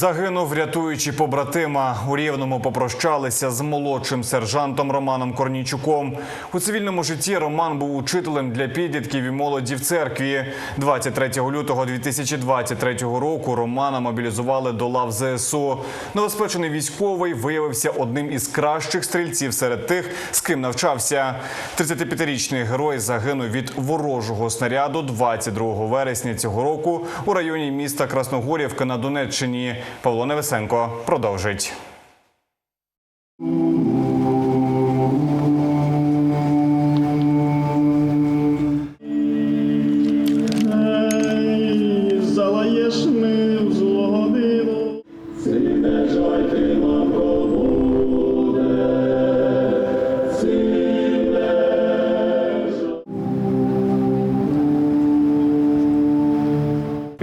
Загинув, рятуючи побратима. У Рівному попрощалися з молодшим сержантом Романом Корнійчуком. У цивільному житті Роман був учителем для підлітків і молоді в церкві. 23 лютого 2023 року Романа мобілізували до лав ЗСУ. Новоспечений військовий виявився одним із кращих стрільців серед тих, з ким навчався. 35-річний герой загинув від ворожого снаряду 22 вересня цього року у районі міста Красногорівка на Донеччині. Павло Невесенко продовжить.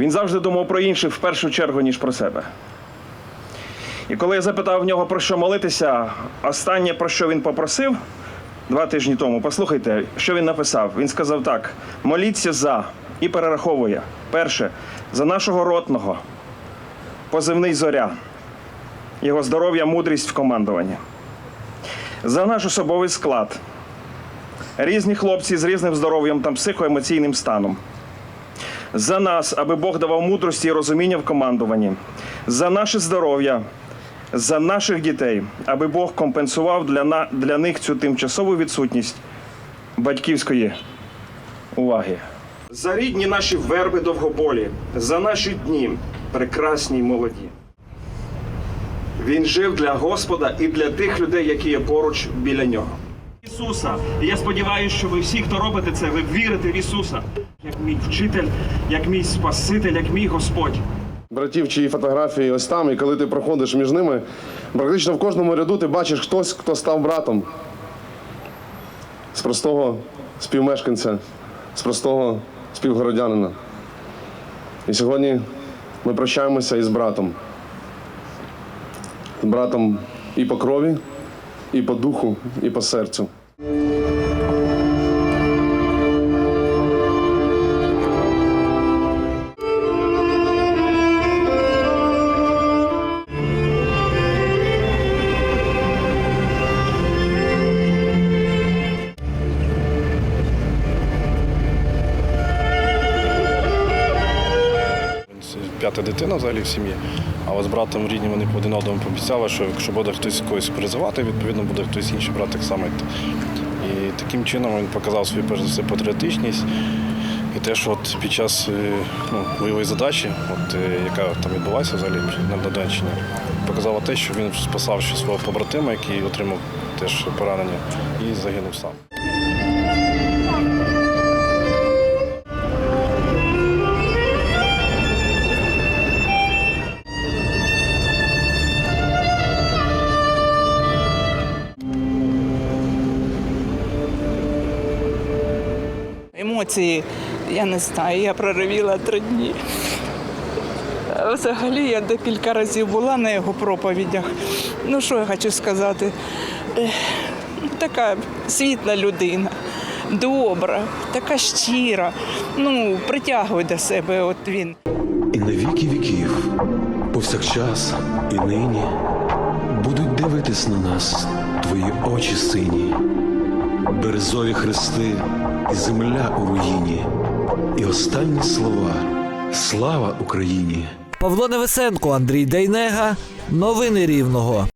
Він завжди думав про інших в першу чергу, ніж про себе. І коли я запитав в нього про що молитися, останнє про що він попросив два тижні тому, послухайте, що він написав. Він сказав так: моліться за і перераховує. Перше, за нашого ротного, позивний зоря, його здоров'я, мудрість в командуванні. За наш особовий склад. Різні хлопці з різним здоров'ям та психоемоційним станом за нас, аби Бог давав мудрості і розуміння в командуванні, за наше здоров'я, за наших дітей, аби Бог компенсував для, на, для них цю тимчасову відсутність батьківської уваги. За рідні наші верби довгополі, за наші дні прекрасні й молоді. Він жив для Господа і для тих людей, які є поруч біля нього. Ісуса. І я сподіваюся, що ви всі, хто робите це, ви вірите в Ісуса, як мій вчитель, як мій Спаситель, як мій Господь. братів, чиї фотографії ось там, і коли ти проходиш між ними, практично в кожному ряду ти бачиш хтось, хто став братом. З простого співмешканця, з простого співгородянина. І сьогодні ми прощаємося із братом. З братом і по крові, і по духу, і по серцю. Це П'ята дитина взагалі в сім'ї. А з братом рідні вони один одному пообіцяли, що якщо буде хтось когось призивати, відповідно буде хтось інший брат так само. І таким чином він показав свою перш за все патріотичність. І те, що от під час е, ну, бойової задачі, от, е, яка там відбувається взагалі на Донеччині, показало те, що він спасав ще свого побратима, який отримав теж поранення, і загинув сам. Емоції, я не знаю, я проривіла три дні. Взагалі я декілька разів була на його проповідях. Ну, що я хочу сказати? Така світла людина, добра, така щира. Ну, притягує до себе от він. І на віки віків, повсякчас і нині будуть дивитись на нас твої очі сині, березові хрести і земля у руїні, і останні слова Слава Україні! Павло Невесенко, Андрій Дейнега. Новини Рівного.